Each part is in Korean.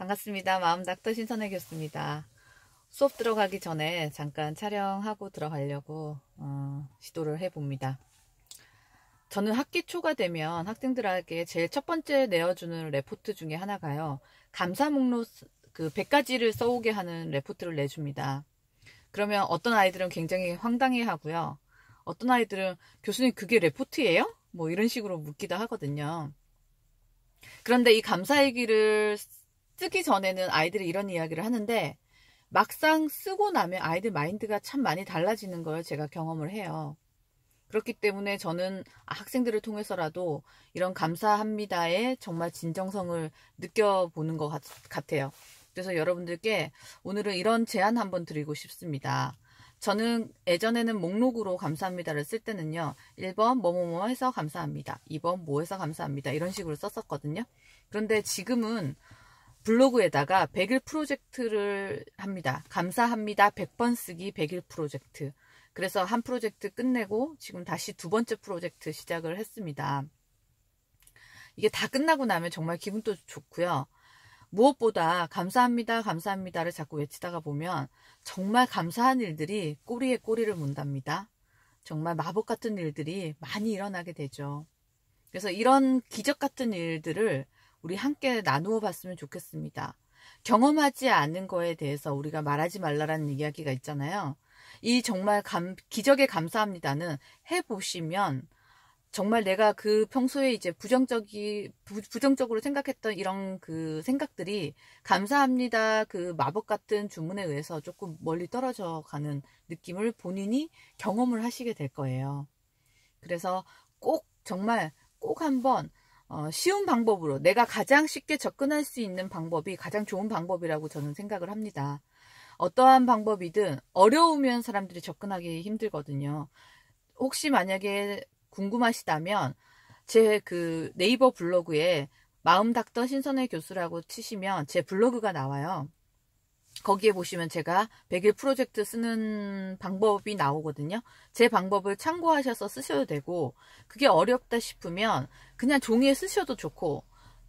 반갑습니다. 마음닥터 신선혜 교수입니다. 수업 들어가기 전에 잠깐 촬영하고 들어가려고 어, 시도를 해봅니다. 저는 학기 초가 되면 학생들에게 제일 첫 번째 내어주는 레포트 중에 하나가요. 감사 목록 그 100가지를 써오게 하는 레포트를 내줍니다. 그러면 어떤 아이들은 굉장히 황당해 하고요. 어떤 아이들은 교수님 그게 레포트예요? 뭐 이런 식으로 묻기도 하거든요. 그런데 이 감사 얘기를 쓰기 전에는 아이들이 이런 이야기를 하는데 막상 쓰고 나면 아이들 마인드가 참 많이 달라지는 걸 제가 경험을 해요. 그렇기 때문에 저는 학생들을 통해서라도 이런 감사합니다의 정말 진정성을 느껴보는 것 같, 아요 그래서 여러분들께 오늘은 이런 제안 한번 드리고 싶습니다. 저는 예전에는 목록으로 감사합니다를 쓸 때는요. 1번 뭐뭐뭐 해서 감사합니다. 2번 뭐 해서 감사합니다. 이런 식으로 썼었거든요. 그런데 지금은 블로그에다가 100일 프로젝트를 합니다. 감사합니다. 100번 쓰기 100일 프로젝트. 그래서 한 프로젝트 끝내고 지금 다시 두 번째 프로젝트 시작을 했습니다. 이게 다 끝나고 나면 정말 기분도 좋고요. 무엇보다 감사합니다, 감사합니다를 자꾸 외치다가 보면 정말 감사한 일들이 꼬리에 꼬리를 문답니다. 정말 마법 같은 일들이 많이 일어나게 되죠. 그래서 이런 기적 같은 일들을 우리 함께 나누어 봤으면 좋겠습니다. 경험하지 않은 거에 대해서 우리가 말하지 말라라는 이야기가 있잖아요. 이 정말 감, 기적에 감사합니다는 해보시면 정말 내가 그 평소에 이제 부정적이 부, 부정적으로 생각했던 이런 그 생각들이 감사합니다 그 마법 같은 주문에 의해서 조금 멀리 떨어져 가는 느낌을 본인이 경험을 하시게 될 거예요. 그래서 꼭 정말 꼭 한번 어, 쉬운 방법으로 내가 가장 쉽게 접근할 수 있는 방법이 가장 좋은 방법이라고 저는 생각을 합니다. 어떠한 방법이든 어려우면 사람들이 접근하기 힘들거든요. 혹시 만약에 궁금하시다면 제 그 네이버 블로그에 마음 닥터 신선의 교수라고 치시면 제 블로그가 나와요. 거기에 보시면 제가 100일 프로젝트 쓰는 방법이 나오거든요. 제 방법을 참고하셔서 쓰셔도 되고 그게 어렵다 싶으면 그냥 종이에 쓰셔도 좋고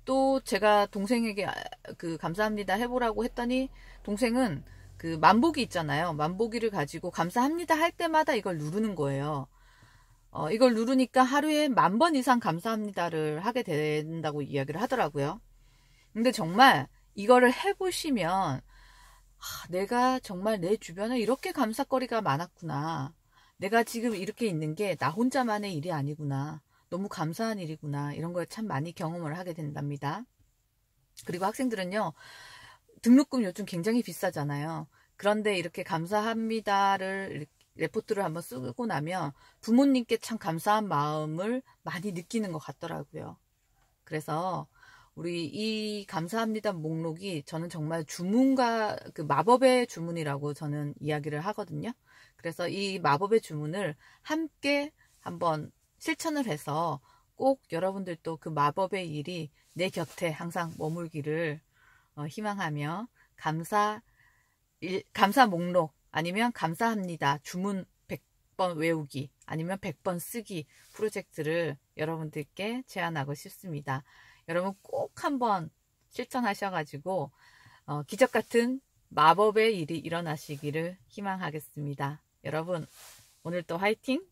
또 제가 동생에게 아, 그 감사합니다 해보라고 했더니 동생은 그 만보기 있잖아요. 만보기를 가지고 감사합니다 할 때마다 이걸 누르는 거예요. 어, 이걸 누르니까 하루에 만 번 이상 감사합니다를 하게 된다고 이야기를 하더라고요. 근데 정말 이거를 해보시면 아, 내가 정말 내 주변에 이렇게 감사거리가 많았구나. 내가 지금 이렇게 있는 게 나 혼자만의 일이 아니구나. 너무 감사한 일이구나. 이런 걸 참 많이 경험을 하게 된답니다. 그리고 학생들은요. 등록금 요즘 굉장히 비싸잖아요. 그런데 이렇게 감사합니다를 레포트를 한번 쓰고 나면 부모님께 참 감사한 마음을 많이 느끼는 것 같더라고요. 그래서 우리 이 감사합니다 목록이 저는 정말 주문과 그 마법의 주문이라고 저는 이야기를 하거든요. 그래서 이 마법의 주문을 함께 한번 실천을 해서 꼭 여러분들도 그 마법의 일이 내 곁에 항상 머물기를 어, 희망하며 감사 일, 감사 목록 아니면 감사합니다. 주문 100번 외우기 아니면 100번 쓰기 프로젝트를 여러분들께 제안하고 싶습니다. 여러분 꼭 한번 실천하셔가지고 어, 기적 같은 마법의 일이 일어나시기를 희망하겠습니다. 여러분 오늘도 화이팅!